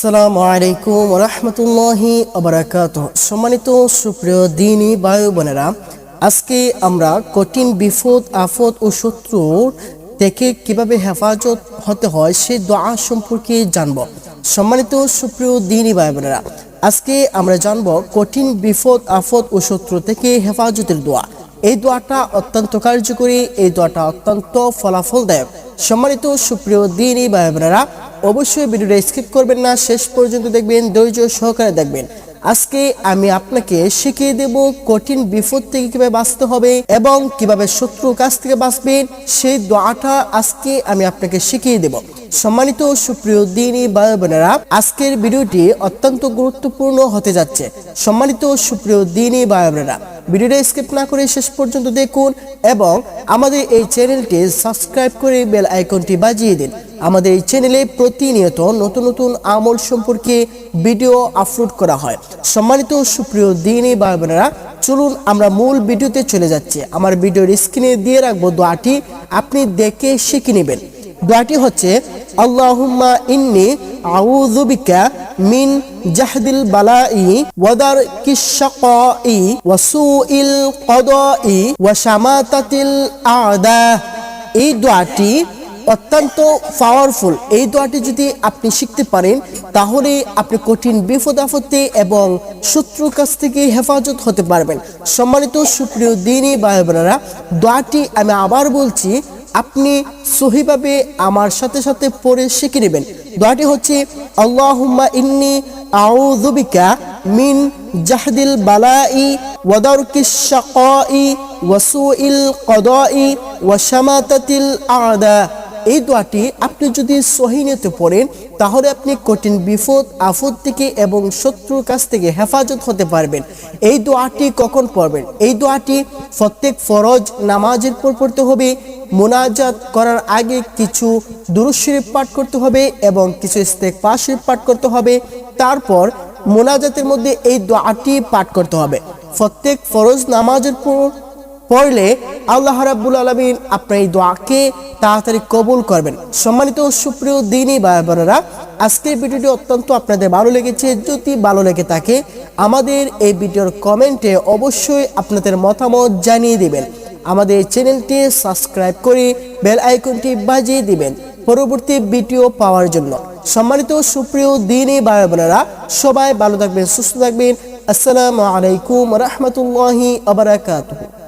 আসসালামু আলাইকুম রহমতুল্লাহি আবরাকাত সম্মানিত সুপ্রিয় দিনী বায়ু বোনেরা, আজকে আমরা কঠিন বিপদ, আফত ও শত্রু থেকে কীভাবে হেফাজত হতে হয় সেই দোয়া সম্পর্কে জানব। সম্মানিত সুপ্রিয় দিনী বায়ু বোনেরা, আজকে আমরা জানব কঠিন বিপদ, আফত ও শত্রু থেকে হেফাজতের দোয়া। এই দোয়াটা অত্যন্ত কার্যকরী, এই দোয়াটা অত্যন্ত ফলাফলদায়ক। সম্মানিত সুপ্রিয় দিনী ভাই বোনেরা অবশ্যই ভিডিওটা স্কিপ করবেন না, শেষ পর্যন্ত দেখবেন, ধৈর্য সহকারে দেখবেন। আজকে আমি আপনাকে শিখিয়ে দেব কঠিন বিপদ থেকে কীভাবে বাঁচতে হবে এবং কীভাবে শত্রুর কাছ থেকে বাঁচবেন, সেই দোয়াটা আজকে আমি আপনাকে শিখিয়ে দেব। সম্মানিত সুপ্রিয় দিনী ভাই বোনেরা, আজকের ভিডিওটি অত্যন্ত গুরুত্বপূর্ণ হতে যাচ্ছে। সম্মানিত সুপ্রিয় দিনী ভাই বোনেরা, ভিডিওটা স্কিপ না করে শেষ পর্যন্ত দেখুন এবং আমাদের এই চ্যানেলটি সাবস্ক্রাইব করে বেল আইকনটি বাজিয়ে দিন। আমাদের এই চ্যানেলে প্রতিনিয়ত নতুন নতুন আমল সম্পর্কে ভিডিও আপলোড করা হয়। সম্মানিত সুপ্রিয় দিনী ভাই বোনেরা চলুন আমরা মূল ভিডিওতে চলে যাচ্ছি। আমার ভিডিওর স্ক্রিনে দিয়ে রাখব দোয়াটি, আপনি দেখে শিখে নেবেন। দোয়াটি হচ্ছে, আল্লাহুম্মা ইন্নি আউযু মিন জাহদিল বালাই ওয়া সুইল কদাই ওয়া আদা। এই দোয়াটি অত্যন্ত পাওয়ারফুল এই দোয়াটি যদি আপনি শিখতে পারেন, তাহলে আপনি কঠিন বিপদ আপদে এবং শত্রুর কাছ থেকে হেফাজত হতে পারবেন। সম্মানিত সুপ্রিয় দিনী ভাই বোনেরা দোয়াটি আমি আবার বলছি, আপনি সহিভাবে আমার সাথে সাথে পড়ে শিখে নেবেন। দোয়াটি হচ্ছে, আল্লাহুম্মা ইন্নি আউযুবিকা মিন জাহদিল বালাই ওয়াদারকিশ শাকাই ওয়াসুইল কদাই ওয়া শামাতাতিল আদা। এই দোয়াটি আপনি যদি সহিনিয়তে পড়েন, তাহলে আপনি কঠিন বিপদ আফদ থেকে এবং শত্রুর কাছ থেকে হেফাজত হতে পারবেন। এই দোয়াটি কখন পড়বেন? এই দোয়াটি প্রত্যেক ফরজ নামাজের পর পড়তে হবে, মোনাজাত করার আগে কিছু দুরুশরীফ পাঠ করতে হবে এবং কিছু ইস্তেকফার শরীফ পাঠ করতে হবে। তারপর মোনাজাতের মধ্যে এই দোয়াটি পাঠ করতে হবে। প্রত্যেক ফরজ নামাজের পর পড়লে আল্লাহ রাব্বুল আলমিন আপনার এই দোয়াকে তাড়াতাড়ি কবুল করবেন। সম্মানিত সুপ্রিয় দিনই বোনেরা আজকের ভিডিওটি অত্যন্ত আপনাদের ভালো লেগেছে। যদি ভালো লেগে থাকে, আমাদের এই ভিডিওর কমেন্টে অবশ্যই আপনাদের মতামত জানিয়ে দিবেন। আমাদের চ্যানেলটি সাবস্ক্রাইব করে বেল আইকনটি বাজিয়ে দিবেন পরবর্তী ভিডিও পাওয়ার জন্য। সম্মানিত সুপ্রিয় দিনই বোনেরা সবাই ভালো থাকবেন, সুস্থ থাকবেন। আসসালামু আলাইকুম রহমতুল্লাহি আবরাকাতুহু